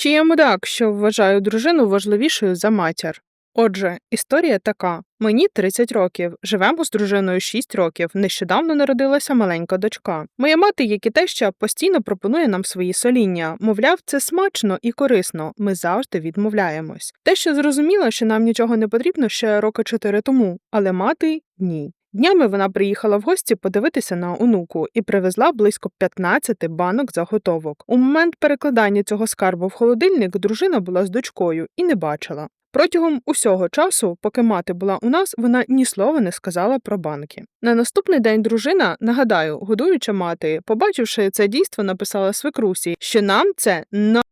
Чи я мудак, що вважаю дружину важливішою за матір? Отже, історія така: мені 30 років, живемо з дружиною 6 років. Нещодавно народилася маленька дочка. Моя мати, як і теща, постійно пропонує нам свої соління. Мовляв, це смачно і корисно. Ми завжди відмовляємось. Теща зрозуміла, що нам нічого не потрібно ще роки 4 тому, але мати ні. Днями вона приїхала в гості подивитися на онуку і привезла близько 15 банок заготовок. У момент перекладання цього скарбу в холодильник дружина була з дочкою і не бачила. Протягом усього часу, поки мати була у нас, вона ні слова не сказала про банки. На наступний день дружина, нагадаю, годуюча мати, побачивши це дійство, написала свекрусі, що нам це на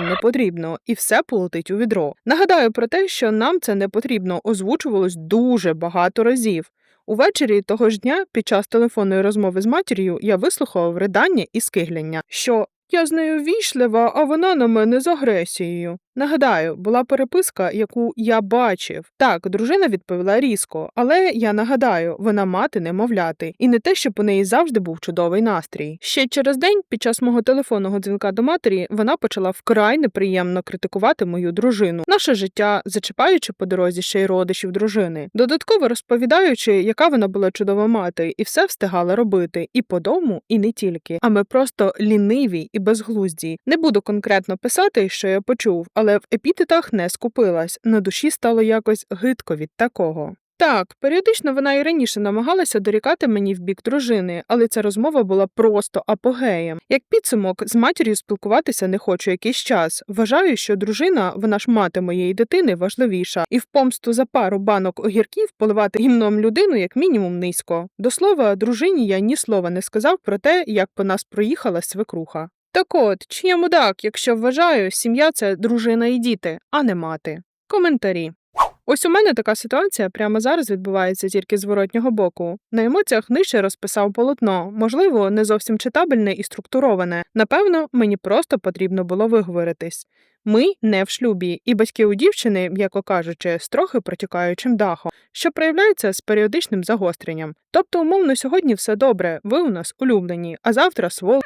не потрібно, і все полетить у відро. Нагадаю про те, що нам це не потрібно, озвучувалось дуже багато разів. Увечері того ж дня, під час телефонної розмови з матір'ю, я вислухав ридання і скигляння, що я з нею вічлива, а вона на мене з агресією. Нагадаю, була переписка, яку я бачив. Так, дружина відповіла різко, але я нагадаю, вона мати немовляти, і не те, щоб у неї завжди був чудовий настрій. Ще через день, під час мого телефонного дзвінка до матері, вона почала вкрай неприємно критикувати мою дружину, наше життя, зачіпаючи по дорозі ще й родичів дружини, додатково розповідаючи, яка вона була чудова мати, і все встигала робити, і по дому, і не тільки. А ми просто ліниві і безглузді. Не буду конкретно писати, що я почув але в епітетах не скупилась, на душі стало якось гидко від такого. Так, періодично вона і раніше намагалася дорікати мені в бік дружини, але ця розмова була просто апогеєм. Як підсумок, з матір'ю спілкуватися не хочу якийсь час. Вважаю, що дружина, вона ж мати моєї дитини, важливіша, і в помсту за пару банок огірків поливати гімном людину як мінімум низько. До слова, дружині я ні слова не сказав про те, як по нас проїхала свекруха. Так от, чи я мудак, якщо вважаю, сім'я це дружина і діти, а не мати. Коментарі. Ось у мене така ситуація прямо зараз відбувається тільки з зворотнього боку. На емоціях нижче розписав полотно, можливо, не зовсім читабельне і структуроване. Напевно, мені просто потрібно було виговоритись. Ми не в шлюбі, і батьки у дівчини, м'яко кажучи, з трохи протікаючим дахом, що проявляється з періодичним загостренням. Тобто, умовно, сьогодні все добре, ви у нас улюблені, а завтра свол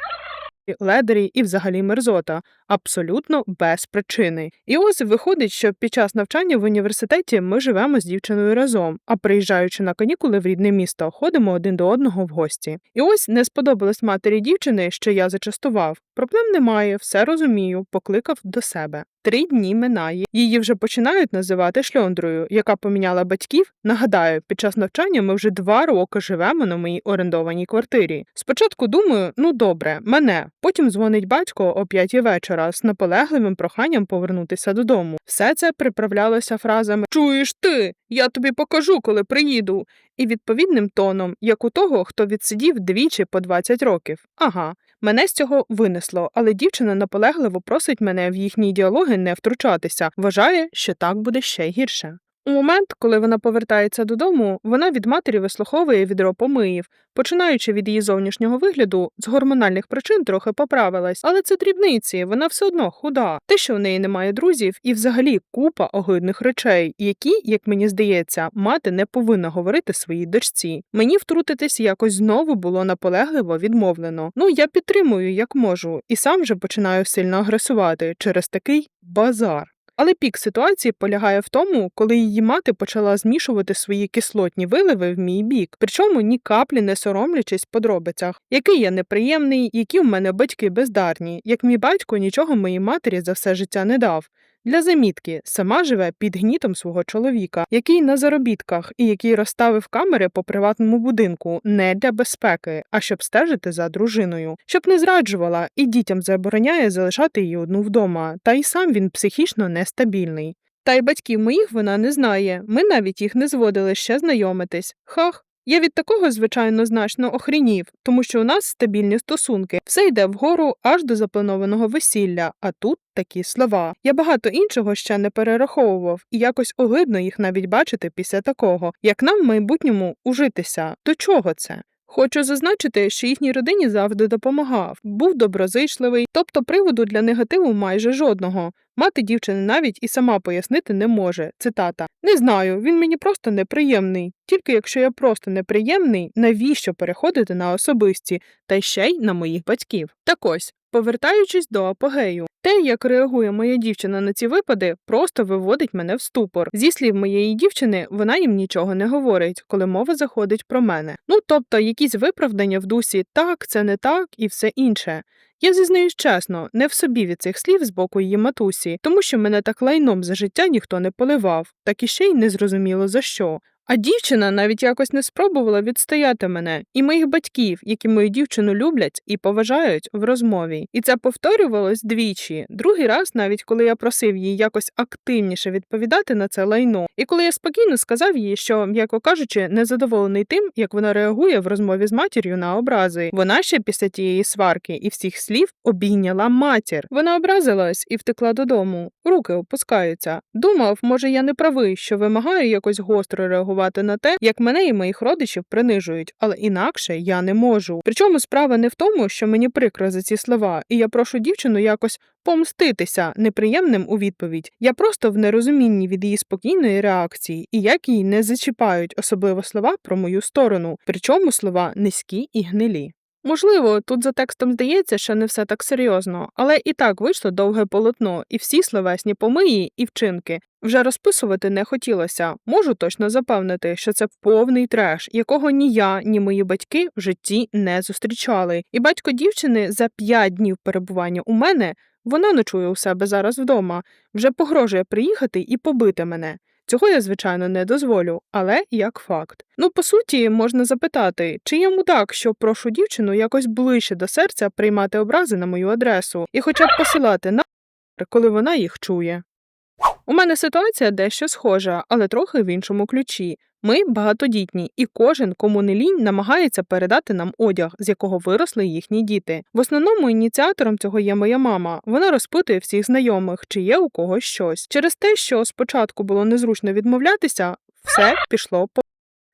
ледері і взагалі мерзота, абсолютно без причини. І ось виходить, що під час навчання в університеті ми живемо з дівчиною разом, а приїжджаючи на канікули в рідне місто, ходимо один до одного в гості. І ось не сподобалось матері дівчини, що я зачастував. Проблем немає, все розумію, покликав до себе. Три дні минає. Її вже починають називати шльондрою, яка поміняла батьків. Нагадаю, під час навчання ми вже два роки живемо на моїй орендованій квартирі. Спочатку думаю, ну добре, мене. Потім дзвонить батько о п'ятій вечора з наполегливим проханням повернутися додому. Все це приправлялося фразами Чуєш ти? Я тобі покажу, коли приїду. І відповідним тоном, як у того, хто відсидів двічі по 20 років. Ага. Мене з цього винесло, але дівчина наполегливо просить мене в їхні діалоги не втручатися, вважає, що так буде ще гірше. У момент, коли вона повертається додому, вона від матері вислуховує відро помиїв, починаючи від її зовнішнього вигляду, з гормональних причин трохи поправилась, але це дрібниці, вона все одно худа. Те, що в неї немає друзів, і взагалі купа огидних речей, які, як мені здається, мати не повинна говорити своїй дочці. Мені втрутитись якось знову було наполегливо відмовлено. Ну я підтримую, як можу, і сам вже починаю сильно агресувати через такий базар. Але пік ситуації полягає в тому, коли її мати почала змішувати свої кислотні виливи в мій бік, причому ні каплі не соромлячись в подробицях, який я неприємний, які в мене батьки бездарні, як мій батько нічого моїй матері за все життя не дав. Для замітки сама живе під гнітом свого чоловіка, який на заробітках і який розставив камери по приватному будинку не для безпеки, а щоб стежити за дружиною, щоб не зраджувала і дітям забороняє залишати її одну вдома, та й сам він психічно нестабільний. Та й батьків моїх вона не знає. Ми навіть їх не зводили ще знайомитись. Хах. Я від такого, звичайно, значно охрінів, тому що у нас стабільні стосунки, все йде вгору аж до запланованого весілля, а тут такі слова. Я багато іншого ще не перераховував, і якось огидно їх навіть бачити після такого, як нам в майбутньому ужитися. До чого це? Хочу зазначити, що їхній родині завжди допомагав, був доброзичливий, тобто приводу для негативу майже жодного. Мати дівчини навіть і сама пояснити не може. Цитата Не знаю, він мені просто неприємний. Тільки якщо я просто неприємний, навіщо переходити на особисті, та ще й на моїх батьків? Так ось Повертаючись до апогею, те, як реагує моя дівчина на ці випади, просто виводить мене в ступор. Зі слів моєї дівчини, вона їм нічого не говорить, коли мова заходить про мене. Ну тобто, якісь виправдання в дусі так, це не так і все інше. Я зізнаюсь чесно, не в собі від цих слів з боку її матусі, тому що мене так лайном за життя ніхто не поливав, так і ще й не зрозуміло за що. А дівчина навіть якось не спробувала відстояти мене і моїх батьків, які мою дівчину люблять і поважають в розмові. І це повторювалось двічі. Другий раз, навіть коли я просив її якось активніше відповідати на це лайно, і коли я спокійно сказав їй, що, м'яко кажучи, незадоволений тим, як вона реагує в розмові з матір'ю на образи. Вона ще після тієї сварки і всіх слів обійняла матір. Вона образилась і втекла додому. Руки опускаються. Думав, може, я не правий, що вимагаю якось гостро реагувати на те, як мене і моїх родичів принижують, але інакше я не можу. Причому справа не в тому, що мені прикро за ці слова, і я прошу дівчину якось помститися неприємним у відповідь. Я просто в нерозумінні від її спокійної реакції і як її не зачіпають, особливо слова про мою сторону, причому слова низькі і гнилі. Можливо, тут за текстом здається, що не все так серйозно, але і так вийшло довге полотно, і всі словесні помиї і вчинки вже розписувати не хотілося. Можу точно запевнити, що це повний треш, якого ні я, ні мої батьки в житті не зустрічали. І батько дівчини за п'ять днів перебування у мене вона ночує у себе зараз вдома, вже погрожує приїхати і побити мене. Цього я, звичайно, не дозволю, але як факт. Ну, по суті, можна запитати, чи йому так, що прошу дівчину якось ближче до серця приймати образи на мою адресу і хоча б посилати на коли вона їх чує. У мене ситуація дещо схожа, але трохи в іншому ключі. Ми багатодітні, і кожен, кому не лінь, намагається передати нам одяг, з якого виросли їхні діти. В основному ініціатором цього є моя мама. Вона розпитує всіх знайомих, чи є у когось щось. Через те, що спочатку було незручно відмовлятися, все пішло по.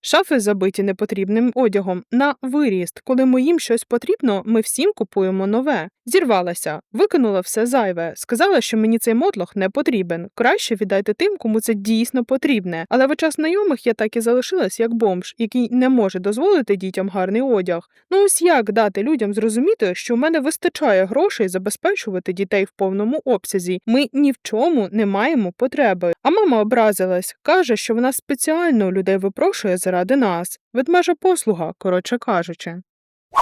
Шафи забиті непотрібним одягом на виріст. Коли моїм щось потрібно, ми всім купуємо нове. Зірвалася, викинула все зайве, сказала, що мені цей мотлох не потрібен. Краще віддайте тим, кому це дійсно потрібне. Але в очах знайомих я так і залишилась як бомж, який не може дозволити дітям гарний одяг. Ну ось як дати людям зрозуміти, що в мене вистачає грошей забезпечувати дітей в повному обсязі. Ми ні в чому не маємо потреби. А мама образилась, каже, що вона спеціально людей випрошує заради нас. Ведмежа послуга, коротше кажучи.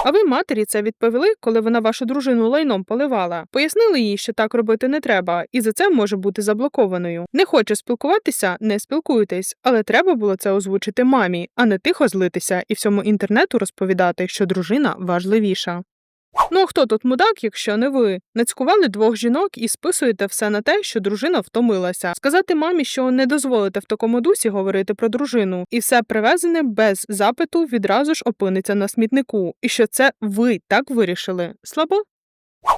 А ви матері це відповіли, коли вона вашу дружину лайном поливала. Пояснили їй, що так робити не треба, і за це може бути заблокованою. Не хоче спілкуватися, не спілкуйтесь, але треба було це озвучити мамі, а не тихо злитися і всьому інтернету розповідати, що дружина важливіша. Ну а хто тут мудак, якщо не ви? Нацькували двох жінок і списуєте все на те, що дружина втомилася. Сказати мамі, що не дозволите в такому дусі говорити про дружину, і все привезене без запиту відразу ж опиниться на смітнику, і що це ви так вирішили. Слабо?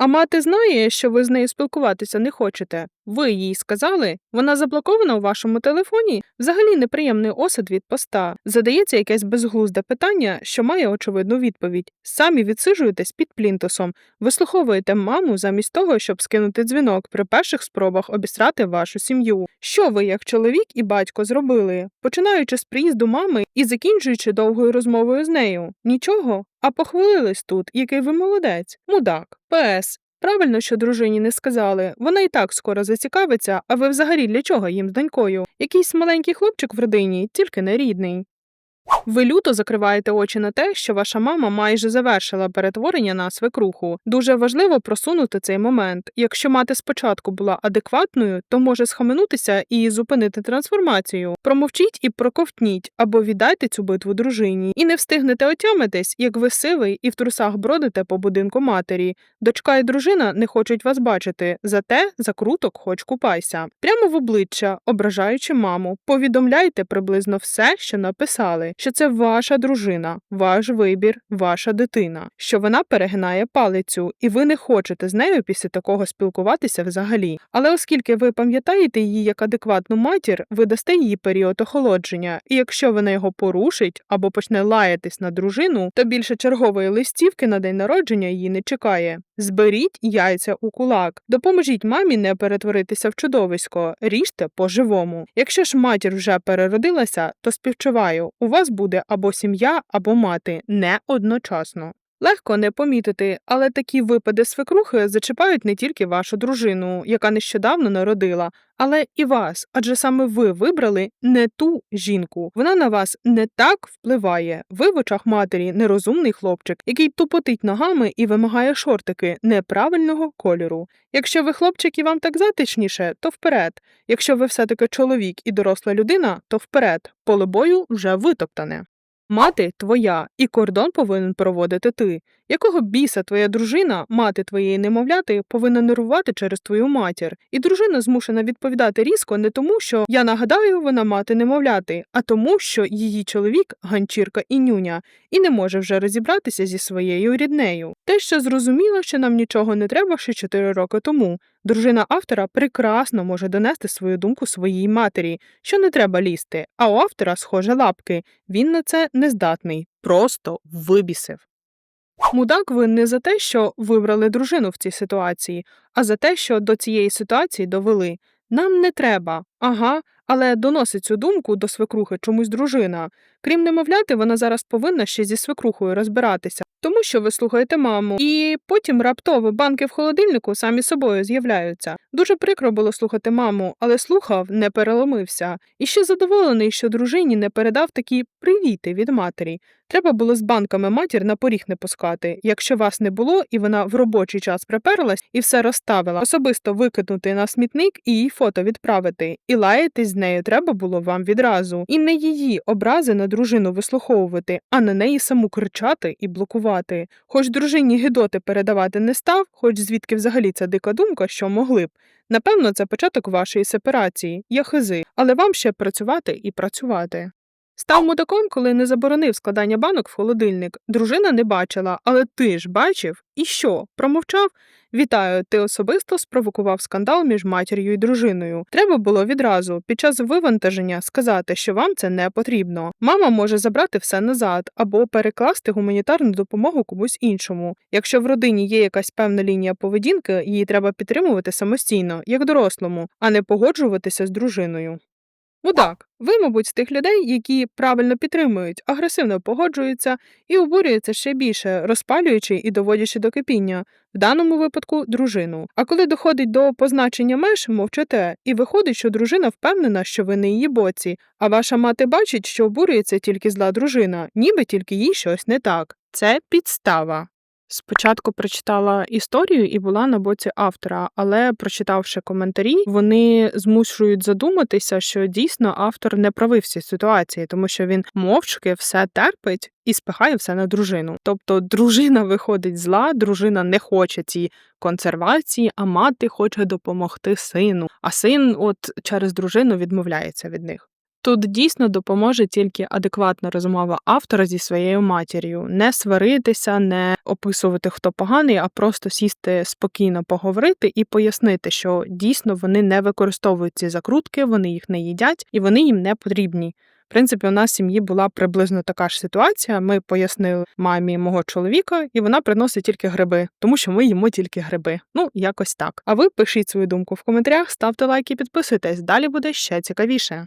А мати знає, що ви з нею спілкуватися не хочете. Ви їй сказали, вона заблокована у вашому телефоні. Взагалі неприємний осад від поста. Задається якесь безглузде питання, що має очевидну відповідь. Самі відсижуєтесь під плінтусом, вислуховуєте маму замість того, щоб скинути дзвінок при перших спробах обісрати вашу сім'ю. Що ви, як чоловік і батько, зробили, починаючи з приїзду мами і закінчуючи довгою розмовою з нею? Нічого. А похвалились тут, який ви молодець, мудак, ПС. Правильно, що дружині не сказали. Вона і так скоро зацікавиться, а ви взагалі для чого їм з донькою? Якийсь маленький хлопчик в родині, тільки не рідний. Ви люто закриваєте очі на те, що ваша мама майже завершила перетворення на свекруху. Дуже важливо просунути цей момент. Якщо мати спочатку була адекватною, то може схаменутися і зупинити трансформацію. Промовчіть і проковтніть або віддайте цю битву дружині, і не встигнете отямитись, як ви сивий і в трусах бродите по будинку матері. Дочка і дружина не хочуть вас бачити, зате закруток хоч купайся. Прямо в обличчя, ображаючи маму, повідомляйте приблизно все, що написали що це ваша дружина, ваш вибір, ваша дитина, що вона перегинає палицю, і ви не хочете з нею після такого спілкуватися взагалі. Але оскільки ви пам'ятаєте її як адекватну матір, ви дасте їй період охолодження, і якщо вона його порушить або почне лаятись на дружину, то більше чергової листівки на день народження її не чекає. Зберіть яйця у кулак, допоможіть мамі не перетворитися в чудовисько, ріжте по-живому. Якщо ж матір вже переродилася, то співчуваю, у вас буде або сім'я, або мати не одночасно. Легко не помітити, але такі випади свекрухи зачіпають не тільки вашу дружину, яка нещодавно народила, але і вас, адже саме ви вибрали не ту жінку. Вона на вас не так впливає. Ви в очах матері нерозумний хлопчик, який тупотить ногами і вимагає шортики неправильного кольору. Якщо ви хлопчик і вам так затишніше, то вперед. Якщо ви все-таки чоловік і доросла людина, то вперед. Поле бою вже витоптане. Мати твоя, і кордон повинен проводити ти. Якого біса твоя дружина, мати твоєї немовляти, повинна нервувати через твою матір? І дружина змушена відповідати різко не тому, що я нагадаю, вона мати немовляти, а тому, що її чоловік ганчірка і нюня, і не може вже розібратися зі своєю ріднею. Те, що зрозуміло, що нам нічого не треба ще 4 роки тому. Дружина автора прекрасно може донести свою думку своїй матері, що не треба лізти, а у автора схоже лапки. Він на це не здатний, просто вибісив. Мудак не за те, що вибрали дружину в цій ситуації, а за те, що до цієї ситуації довели. Нам не треба, ага, але доносить цю думку до свекрухи чомусь дружина. Крім немовляти, вона зараз повинна ще зі свекрухою розбиратися, тому що ви слухаєте маму, і потім раптово банки в холодильнику самі собою з'являються. Дуже прикро було слухати маму, але слухав, не переломився. І ще задоволений, що дружині не передав такі привіти від матері. Треба було з банками матір на поріг не пускати. Якщо вас не було, і вона в робочий час приперлась і все розставила, особисто викинути на смітник і їй фото відправити. І лаятись з нею треба було вам відразу. І не її образи на дружину вислуховувати, а на неї саму кричати і блокувати. Хоч дружині гидоти передавати не став, хоч звідки взагалі ця дика думка, що могли б. Напевно, це початок вашої сепарації, я хизи, але вам ще працювати і працювати. Став мудаком, коли не заборонив складання банок в холодильник. Дружина не бачила, але ти ж бачив? І що? Промовчав? Вітаю, ти особисто спровокував скандал між матір'ю і дружиною. Треба було відразу, під час вивантаження, сказати, що вам це не потрібно. Мама може забрати все назад або перекласти гуманітарну допомогу комусь іншому. Якщо в родині є якась певна лінія поведінки, її треба підтримувати самостійно, як дорослому, а не погоджуватися з дружиною. Мудак, ви, мабуть, з тих людей, які правильно підтримують, агресивно погоджуються і обурюються ще більше, розпалюючи і доводячи до кипіння, в даному випадку дружину. А коли доходить до позначення меж, мовчите, і виходить, що дружина впевнена, що ви на її боці, а ваша мати бачить, що обурюється тільки зла дружина, ніби тільки їй щось не так. Це підстава. Спочатку прочитала історію і була на боці автора, але прочитавши коментарі, вони змушують задуматися, що дійсно автор не правий в цій ситуації, тому що він мовчки все терпить і спихає все на дружину. Тобто дружина виходить зла, дружина не хоче ці консервації, а мати хоче допомогти сину. А син, от через дружину, відмовляється від них. Тут дійсно допоможе тільки адекватна розмова автора зі своєю матір'ю, не сваритися, не описувати, хто поганий, а просто сісти спокійно поговорити і пояснити, що дійсно вони не використовують ці закрутки, вони їх не їдять і вони їм не потрібні. В принципі, у нас в сім'ї була приблизно така ж ситуація. Ми пояснили мамі мого чоловіка, і вона приносить тільки гриби, тому що ми їмо тільки гриби. Ну, якось так. А ви пишіть свою думку в коментарях, ставте лайки, підписуйтесь. Далі буде ще цікавіше.